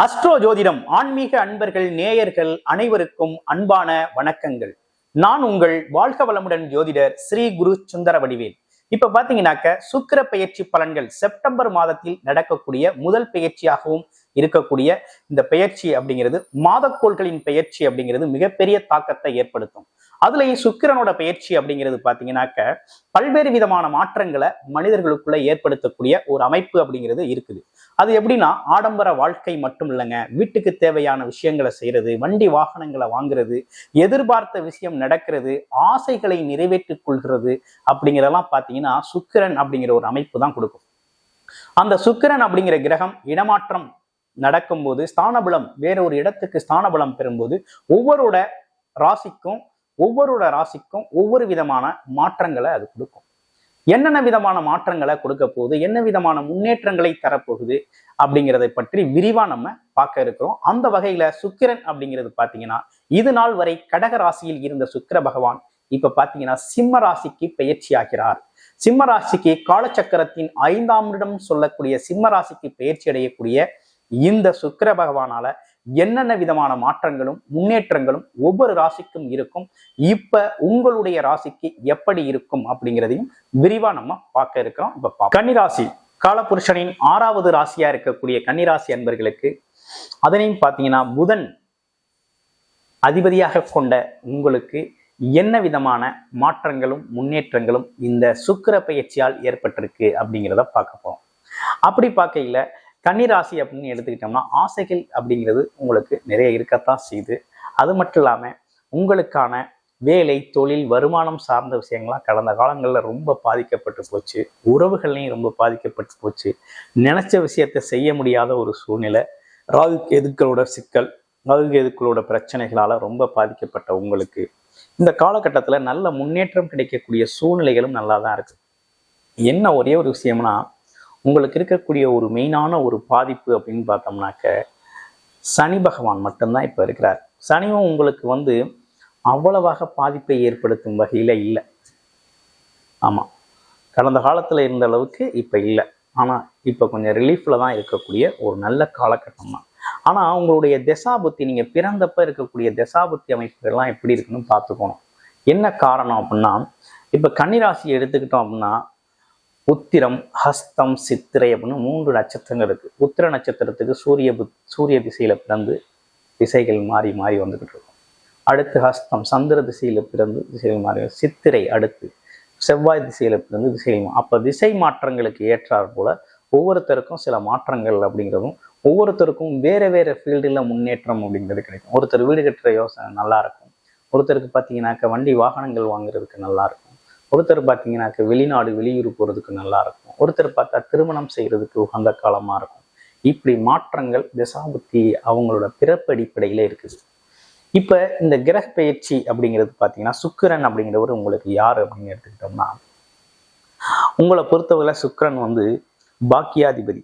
Astro ஜோதிடம் ஆன்மீக அன்பர்கள் நேயர்கள் அனைவருக்கும் அன்பான வணக்கங்கள். நான் உங்கள் வாழ்க வளமுடன் ஜோதிடர் ஸ்ரீ குரு சுந்தர வடிவேல். இப்ப பாத்தீங்கன்னாக்க சுக்கிர பெயர்ச்சி பலன்கள் செப்டம்பர் மாதத்தில் நடக்கக்கூடிய முதல் பெயர்ச்சியாகவும் இருக்கக்கூடிய இந்த பெயர்ச்சி அப்படிங்கிறது மாதக்கோள்களின் பெயர்ச்சி அப்படிங்கிறது மிகப்பெரிய தாக்கத்தை ஏற்படுத்தும். அதுலயும் சுக்கிரனோட பயிற்சி அப்படிங்கிறது பாத்தீங்கன்னாக்க பல்வேறு விதமான மாற்றங்களை மனிதர்களுக்குள்ள ஏற்படுத்தக்கூடிய ஒரு அமைப்பு அப்படிங்கிறது இருக்குது. அது எப்படின்னா ஆடம்பர வாழ்க்கை மட்டும் இல்லைங்க. வீட்டுக்கு தேவையான விஷயங்களை செய்யறது வண்டி வாகனங்களை வாங்குறது எதிர்பார்த்த விஷயம் நடக்கிறது ஆசைகளை நிறைவேற்றிக் கொள்கிறது அப்படிங்கிறதெல்லாம் பார்த்தீங்கன்னா சுக்கிரன் அப்படிங்கிற ஒரு அமைப்பு தான் கொடுக்கும். அந்த சுக்கிரன் அப்படிங்கிற கிரகம் இடமாற்றம் நடக்கும்போது ஸ்தானபலம் வேற ஒரு இடத்துக்கு ஸ்தானபலம் பெறும்போது ஒவ்வொருட ராசிக்கும் ஒவ்வொருட ராசிக்கும் ஒவ்வொரு விதமான மாற்றங்களை அது கொடுக்கும். என்னென்ன விதமான மாற்றங்களை கொடுக்க போகுது என்ன விதமான முன்னேற்றங்களை தரப்போகுது அப்படிங்கிறதை பற்றி விரிவா நம்ம பார்க்க இருக்கிறோம். அந்த வகையில சுக்கிரன் அப்படிங்கிறது பாத்தீங்கன்னா இது நாள் வரை கடக ராசியில் இருந்த சுக்கிர பகவான் இப்ப பாத்தீங்கன்னா சிம்ம ராசிக்கு பயிற்சி ஆகிறார். சிம்ம ராசிக்கு காலச்சக்கரத்தின் ஐந்தாம் இடம் சொல்லக்கூடிய சிம்ம ராசிக்கு பயிற்சி அடையக்கூடிய இந்த சுக்கிர பகவானால என்னென்ன விதமான மாற்றங்களும் முன்னேற்றங்களும் ஒவ்வொரு ராசிக்கும் இருக்கும். இப்ப உங்களுடைய ராசிக்கு எப்படி இருக்கும் அப்படிங்கிறதையும் விரிவா நம்ம பார்க்க இருக்கிறோம். இப்ப கன்னிராசி காலபுருஷனின் ஆறாவது ராசியா இருக்கக்கூடிய கன்னிராசி அன்பர்களுக்கு அதனையும் பார்த்தீங்கன்னா புதன் அதிபதியாக கொண்ட உங்களுக்கு என்ன விதமான மாற்றங்களும் முன்னேற்றங்களும் இந்த சுக்கிர பயிற்சியால் ஏற்பட்டிருக்கு அப்படிங்கிறத பார்க்க போறோம். அப்படி பார்க்கையில கன்னிராசி அப்படின்னு எடுத்துக்கிட்டோம்னா ஆசைகள் அப்படிங்கிறது உங்களுக்கு நிறைய இருக்கத்தான் செய்யுது. அது மட்டும் இல்லாமல் உங்களுக்கான வேலை தொழில் வருமானம் சார்ந்த விஷயங்கள்லாம் கடந்த காலங்களில் ரொம்ப பாதிக்கப்பட்டு போச்சு. உறவுகள்லையும் ரொம்ப பாதிக்கப்பட்டு போச்சு. நினைச்ச விஷயத்தை செய்ய முடியாத ஒரு சூழ்நிலை. ராகு கேதுக்களோட சிக்கல் ராகு கேதுக்களோட பிரச்சனைகளால் ரொம்ப பாதிக்கப்பட்ட உங்களுக்கு. இந்த காலகட்டத்தில் நல்ல முன்னேற்றம் கிடைக்கக்கூடிய சூழ்நிலைகளும் நல்லா தான் இருக்குது என்ன ஒரே ஒரு விஷயம்னா உங்களுக்கு இருக்கக்கூடிய ஒரு மெயினான ஒரு பாதிப்பு அப்படின்னு பார்த்தோம்னாக்க சனி பகவான் மட்டும்தான் இப்போ இருக்கிறார். சனியும் உங்களுக்கு வந்து அவ்வளவாக பாதிப்பை ஏற்படுத்தும் வகையில் இல்லை. ஆமாம் கடந்த காலத்தில் இருந்த அளவுக்கு இப்போ இல்லை. ஆனால் இப்போ கொஞ்சம் ரிலீஃபில் தான் இருக்கக்கூடிய ஒரு நல்ல காலகட்டம் தான். ஆனால் உங்களுடைய தசாபுத்தி நீங்கள் பிறந்தப்ப இருக்கக்கூடிய தசாபுத்தி அமைப்புகள்லாம் எப்படி இருக்குன்னு பார்த்துக்கணும். என்ன காரணம் அப்படின்னா இப்போ கன்னிராசி எடுத்துக்கிட்டோம் அப்படின்னா உத்திரம் ஹஸ்தம் சித்திரை அப்படின்னு மூன்று நட்சத்திரங்கள் இருக்கு. உத்திர நட்சத்திரத்துக்கு சூரிய புத் சூரிய திசையில பிறந்து திசைகள் மாறி மாறி வந்துகிட்டு இருக்கும். அடுத்து ஹஸ்தம் சந்திர திசையில பிறந்து திசைகள் மாறி சித்திரை அடுத்து செவ்வாய் திசையில பிறந்து திசைகள் அப்போ அப்ப திசை மாற்றங்களுக்கு ஏற்றாற் போல ஒவ்வொருத்தருக்கும் சில மாற்றங்கள் அப்படிங்கிறதும் ஒவ்வொருத்தருக்கும் வேற வேற ஃபீல்டில் முன்னேற்றம் அப்படிங்கிறது கிடைக்கும். ஒருத்தர் வீடு கட்டுற யோசனை நல்லா இருக்கும். ஒருத்தருக்கு பார்த்தீங்கன்னாக்க வண்டி வாகனங்கள் வாங்குறதுக்கு நல்லா இருக்கும். ஒருத்தர் பார்த்தீங்கன்னாக்க வெளிநாடு வெளியூர் போகிறதுக்கு நல்லா இருக்கும் ஒருத்தர் பார்த்தா திருமணம் செய்கிறதுக்கு உகந்த காலமாக இருக்கும். இப்படி மாற்றங்கள் திசாபுத்தி அவங்களோட பிறப்பு அடிப்படையில் இருக்குது. இப்போ இந்த கிரக பயிற்சி அப்படிங்கிறது பார்த்தீங்கன்னா சுக்கிரன் அப்படிங்கிறவர் உங்களுக்கு யார் அப்படின்னு எடுத்துக்கிட்டோம்னா உங்களை பொறுத்தவரை சுக்கிரன் வந்து பாக்கியாதிபதி.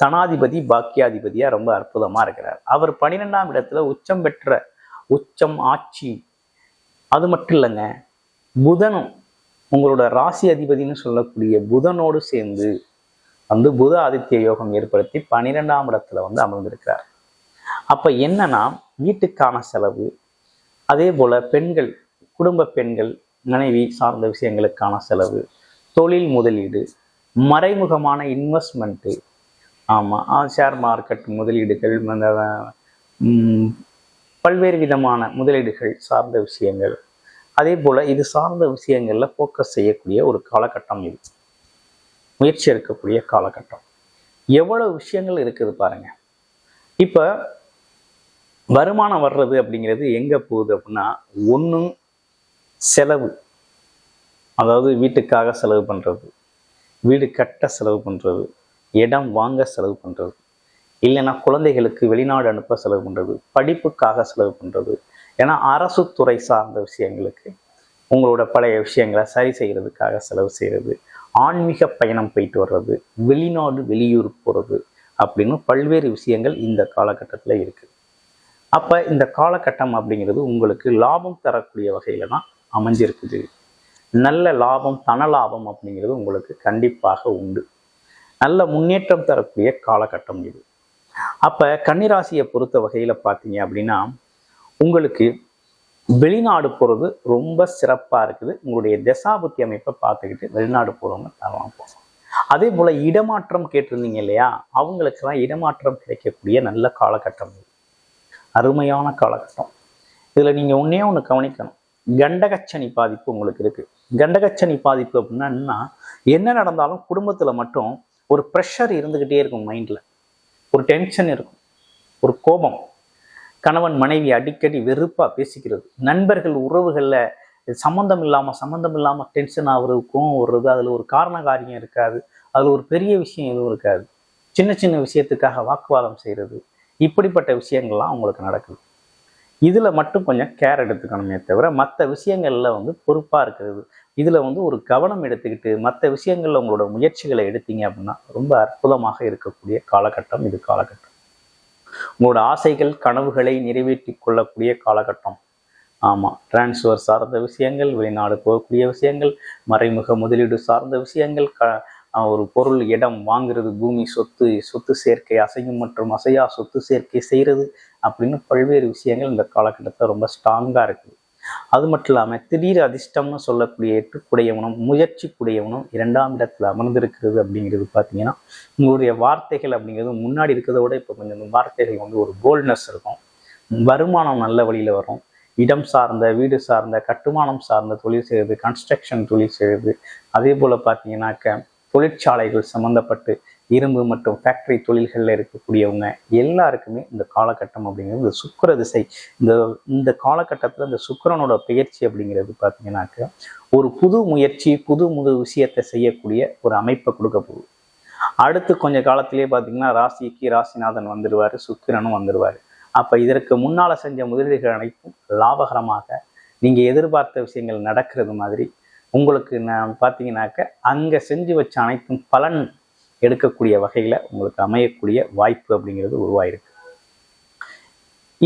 தனாதிபதி பாக்கியாதிபதியா ரொம்ப அற்புதமா இருக்கிறார். அவர் பன்னிரெண்டாம் இடத்துல உச்சம் பெற்ற உச்சம் ஆட்சி. அது மட்டும் இல்லைங்க புதனும் உங்களோட ராசி அதிபதினு சொல்லக்கூடிய புதனோடு சேர்ந்து வந்து புத ஆதித்ய யோகம் ஏற்படுத்தி பன்னிரெண்டாம் இடத்துல வந்து அமர்ந்திருக்கிறார். அப்ப என்னன்னா வீட்டுக்கான செலவு அதே போல பெண்கள் குடும்ப பெண்கள் மனைவி சார்ந்த விஷயங்களுக்கான செலவு தொழில் முதலீடு மறைமுகமான இன்வெஸ்ட்மெண்ட்டு ஆமாம் ஷேர் மார்க்கெட் முதலீடுகள் அந்த பல்வேறு விதமான முதலீடுகள் சார்ந்த விஷயங்கள் அதே போல் இது சார்ந்த விஷயங்களில் ஃபோக்கஸ் செய்யக்கூடிய ஒரு காலகட்டம் இது. முயற்சி எடுக்கக்கூடிய காலகட்டம். எவ்வளோ விஷயங்கள் இருக்குது பாருங்க. இப்போ வருமானம் வர்றது அப்படிங்கிறது எங்கே போகுது அப்படின்னா ஒன்று செலவு. அதாவது வீட்டுக்காக செலவு பண்ணுறது வீடு கட்ட செலவு பண்ணுறது இடம் வாங்க செலவு பண்ணுறது இல்லைன்னா குழந்தைகளுக்கு வெளிநாடு அனுப்ப செலவு பண்ணுறது படிப்புக்காக செலவு பண்ணுறது ஏன்னா அரசு துறை சார்ந்த விஷயங்களுக்கு உங்களோட பழைய விஷயங்களை சரி செய்கிறதுக்காக செலவு செய்கிறது ஆன்மீக பயணம் போயிட்டு வர்றது வெளிநாடு வெளியூர் போகிறது அப்படின்னு பல்வேறு விஷயங்கள் இந்த காலகட்டத்தில் இருக்குது அப்போ இந்த காலகட்டம் அப்படிங்கிறது உங்களுக்கு லாபம் தரக்கூடிய வகையில் தான் அமைஞ்சிருக்குது. நல்ல லாபம் தன லாபம் அப்படிங்கிறது உங்களுக்கு கண்டிப்பாக உண்டு. நல்ல முன்னேற்றம் தரக்கூடிய காலகட்டம் இது. அப்போ கன்னிராசியை பொறுத்த வகையில் பார்த்தீங்க அப்படின்னா உங்களுக்கு வெளிநாடு போகிறது ரொம்ப சிறப்பாக இருக்குது. உங்களுடைய தசாபுத்தி அமைப்பை பார்த்துக்கிட்டு வெளிநாடு போகிறவங்க தரலாம் போகலாம் அதே போல் இடமாற்றம் கேட்டிருந்தீங்க இல்லையா? அவங்களுக்கெல்லாம் இடமாற்றம் கிடைக்கக்கூடிய நல்ல காலகட்டம் இது. அருமையான காலகட்டம். இதில் நீங்கள் ஒன்றே ஒன்று கவனிக்கணும். கண்டகச்சனி பாதிப்பு உங்களுக்கு இருக்குது கண்டகச்சனி பாதிப்பு அப்படின்னா என்ன நடந்தாலும் குடும்பத்தில் மட்டும் ஒரு ப்ரெஷர் இருந்துக்கிட்டே இருக்கும் மைண்டில் ஒரு டென்ஷன் இருக்கும். ஒரு கோபம். கணவன் மனைவி அடிக்கடி வெறுப்பாக பேசிக்கிறது. நண்பர்கள் உறவுகளில் சம்மந்தம் இல்லாமல் சம்மந்தம் இல்லாமல் டென்ஷன் ஆகுறதுக்கும் வருது வர்றது அதில் ஒரு காரண காரியம் இருக்காது. அதில் ஒரு பெரிய விஷயம் எதுவும் இருக்காது. சின்ன சின்ன விஷயத்துக்காக வாக்குவாதம் செய்கிறது இப்படிப்பட்ட விஷயங்கள்லாம் அவங்களுக்கு நடக்குது. இதில் மட்டும் கொஞ்சம் கேர் எடுத்துக்கணுமே தவிர மற்ற விஷயங்களில் வந்து பொறுப்பாக இருக்கிறது. இதில் வந்து ஒரு கவனம் எடுத்துக்கிட்டு மற்ற விஷயங்களில் உங்களோட முயற்சிகளை எடுத்தீங்க அப்படின்னா ரொம்ப அற்புதமாக இருக்கக்கூடிய காலகட்டம் இது காலகட்டம். உங்களோட ஆசைகள் கனவுகளை நிறைவேற்றி கொள்ளக்கூடிய காலகட்டம். ஆமாம் டிரான்ஸ்ஃபர் சார்ந்த விஷயங்கள் வெளிநாடு போகக்கூடிய விஷயங்கள் மறைமுக முதலீடு சார்ந்த விஷயங்கள் க ஒரு பொருள் இடம் வாங்குறது பூமி சொத்து சொத்து சேர்க்கை அசையும் மற்றும் அசையா சொத்து சேர்க்கை செய்கிறது அப்படின்னு பல்வேறு விஷயங்கள் இந்த காலகட்டத்தில் ரொம்ப ஸ்ட்ராங்காக இருக்குது. அது மட்டும் இல்லாமல் திடீர் அதிர்ஷ்டம்னு சொல்லக்கூடிய எட்டுக்குடையவனும் முயற்சிக்குடையவனும் இரண்டாம் இடத்துல அமர்ந்திருக்கிறது அப்படிங்கிறது பார்த்தீங்கன்னா உங்களுடைய வார்த்தைகள் அப்படிங்கிறது முன்னாடி இருக்கிறத விட இப்போ கொஞ்சம் வார்த்தைகள் வந்து ஒரு போல்ட்னஸ் இருக்கும். வருமானம் நல்ல வழியில் வரும். இடம் சார்ந்த வீடு சார்ந்த கட்டுமானம் சார்ந்த தொழில் செய்கிறது கன்ஸ்ட்ரக்ஷன் தொழில் செய்கிறது அதே போல் பார்த்தீங்கன்னாக்க தொழிற்சாலைகள் சம்மந்தப்பட்டு இரும்பு மற்றும் ஃபேக்டரி தொழில்களில் இருக்கக்கூடியவங்க எல்லாருக்குமே இந்த காலகட்டம் அப்படிங்கிறது இந்த சுக்கர திசை. இந்த இந்த காலகட்டத்தில் இந்த சுக்கரனோட பயிற்சி அப்படிங்கிறது பார்த்தீங்கன்னாக்க ஒரு புது முயற்சி புது முது விஷயத்தை செய்யக்கூடிய ஒரு அமைப்பை கொடுக்க போகுது. அடுத்து கொஞ்ச காலத்திலே பார்த்தீங்கன்னா ராசிக்கு ராசிநாதன் வந்துடுவார் சுக்கிரனும் வந்துடுவார் அப்போ இதற்கு முன்னால் செஞ்ச முதலீடுகள் அனைத்தும் லாபகரமாக நீங்கள் எதிர்பார்த்த விஷயங்கள் நடக்கிறது மாதிரி. உங்களுக்கு நான் பார்த்தீங்கன்னாக்க அங்கே செஞ்சு வச்ச அனைத்தும் பலன் எடுக்கக்கூடிய வகையில் உங்களுக்கு அமையக்கூடிய வாய்ப்பு அப்படிங்கிறது உருவாயிருக்கு.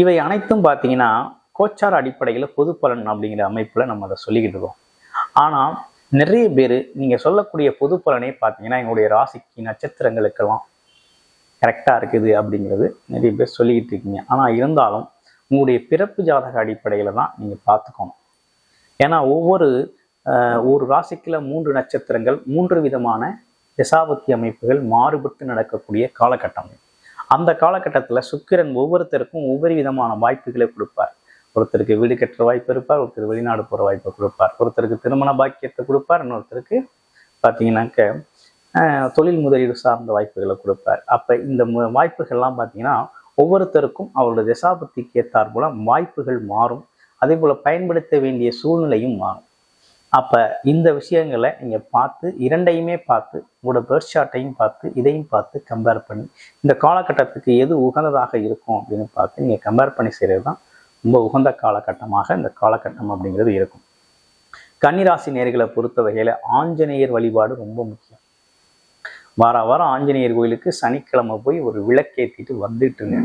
இவை அனைத்தும் பார்த்தீங்கன்னா கோச்சார அடிப்படையில் பொது பலன் அப்படிங்கிற அமைப்பில் நம்ம அதை சொல்லிக்கிட்டு இருக்கோம். ஆனால் நிறைய பேர் நீங்கள் சொல்லக்கூடிய பொது பலனே பார்த்தீங்கன்னா எங்களுடைய ராசிக்கு நட்சத்திரங்களுக்கெல்லாம் கரெக்டாக இருக்குது அப்படிங்கிறது நிறைய பேர் சொல்லிக்கிட்டு இருக்கீங்க. ஆனால் இருந்தாலும் உங்களுடைய பிறப்பு ஜாதக அடிப்படையில் தான் நீங்கள் பார்த்துக்கணும் ஏன்னா ஒவ்வொரு ஒரு ராசிக்குள்ள மூன்று நட்சத்திரங்கள் மூன்று விதமான திசாபத்தி அமைப்புகள் மாறுபட்டு நடக்கக்கூடிய காலகட்டம். அந்த காலகட்டத்தில் சுக்கிரன் ஒவ்வொருத்தருக்கும் ஒவ்வொரு விதமான வாய்ப்புகளை கொடுப்பார். ஒருத்தருக்கு வீடு கட்டுற வாய்ப்பு இருப்பார் ஒருத்தர் வெளிநாடு போகிற வாய்ப்பை கொடுப்பார். ஒருத்தருக்கு திருமண பாக்கியத்தை கொடுப்பார் இன்னொருத்தருக்கு பார்த்தீங்கன்னாக்க தொழில் முதலீடு சார்ந்த வாய்ப்புகளை கொடுப்பார். அப்போ இந்த வாய்ப்புகள்லாம் பார்த்தீங்கன்னா ஒவ்வொருத்தருக்கும் அவரோட திசாபத்திக்கு ஏற்றார் போல வாய்ப்புகள் மாறும். அதே போல் பயன்படுத்த வேண்டிய சூழ்நிலையும் மாறும். அப்போ இந்த விஷயங்களை நீங்கள் பார்த்து இரண்டையுமே பார்த்து உங்களோட பேர்த் ஷார்ட்டையும் பார்த்து இதையும் பார்த்து கம்பேர் பண்ணி இந்த காலகட்டத்துக்கு எது உகந்ததாக இருக்கும் அப்படின்னு பார்த்து நீங்கள் கம்பேர் பண்ணி செய்கிறது தான் ரொம்ப உகந்த காலகட்டமாக இந்த காலகட்டம் அப்படிங்கிறது இருக்கும். கன்னிராசி நேர்களை பொறுத்த வகையில் ஆஞ்சநேயர் வழிபாடு ரொம்ப முக்கியம். வார வாரம் ஆஞ்சநேயர் கோயிலுக்கு சனிக்கிழமை போய் ஒரு விளக்கேற்றிட்டு வந்துட்டுங்க.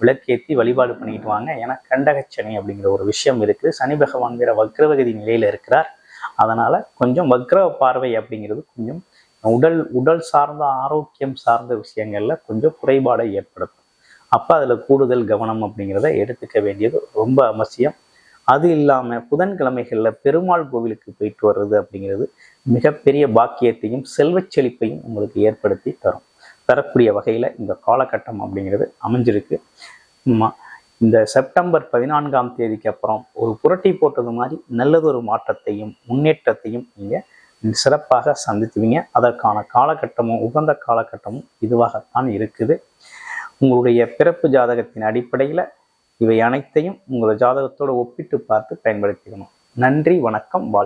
விளக்கேற்றி வழிபாடு பண்ணிக்கிட்டு வாங்க. ஏன்னா கண்டகச்சனி அப்படிங்கிற ஒரு விஷயம் இருக்குது சனி பகவான் வேற வக்ரவகதி நிலையில் இருக்கிறார். அதனால் கொஞ்சம் வக்ர பார்வை அப்படிங்கிறது கொஞ்சம் உடல் உடல் சார்ந்த ஆரோக்கியம் சார்ந்த விஷயங்களில் கொஞ்சம் குறைபாடை ஏற்படுத்தும். அப்போ அதில் கூடுதல் கவனம் அப்படிங்கிறத எடுத்துக்க வேண்டியது ரொம்ப அவசியம். அது இல்லாமல் புதன்கிழமைகளில் பெருமாள் கோவிலுக்கு போயிட்டு வர்றது அப்படிங்கிறது மிகப்பெரிய பாக்கியத்தையும் செல்வச் செழிப்பையும் உங்களுக்கு ஏற்படுத்தி தரும். தரக்கூடிய வகையில் இந்த காலகட்டம் அப்படிங்கிறது அமைஞ்சிருக்கு. இந்த செப்டம்பர் பதினான்காம் தேதிக்கு அப்புறம் ஒரு புரட்டி போட்டது மாதிரி நல்லதொரு மாற்றத்தையும் முன்னேற்றத்தையும் நீங்கள் சிறப்பாக சந்தித்துவீங்க. அதற்கான காலகட்டமும் உகந்த காலகட்டமும் இதுவாகத்தான் இருக்குது. உங்களுடைய பிறப்பு ஜாதகத்தின் அடிப்படையில் இவை அனைத்தையும் உங்களோட ஜாதகத்தோடு ஒப்பிட்டு பார்த்து பயன்படுத்திக்கணும். நன்றி வணக்கம் வாழ்க்கை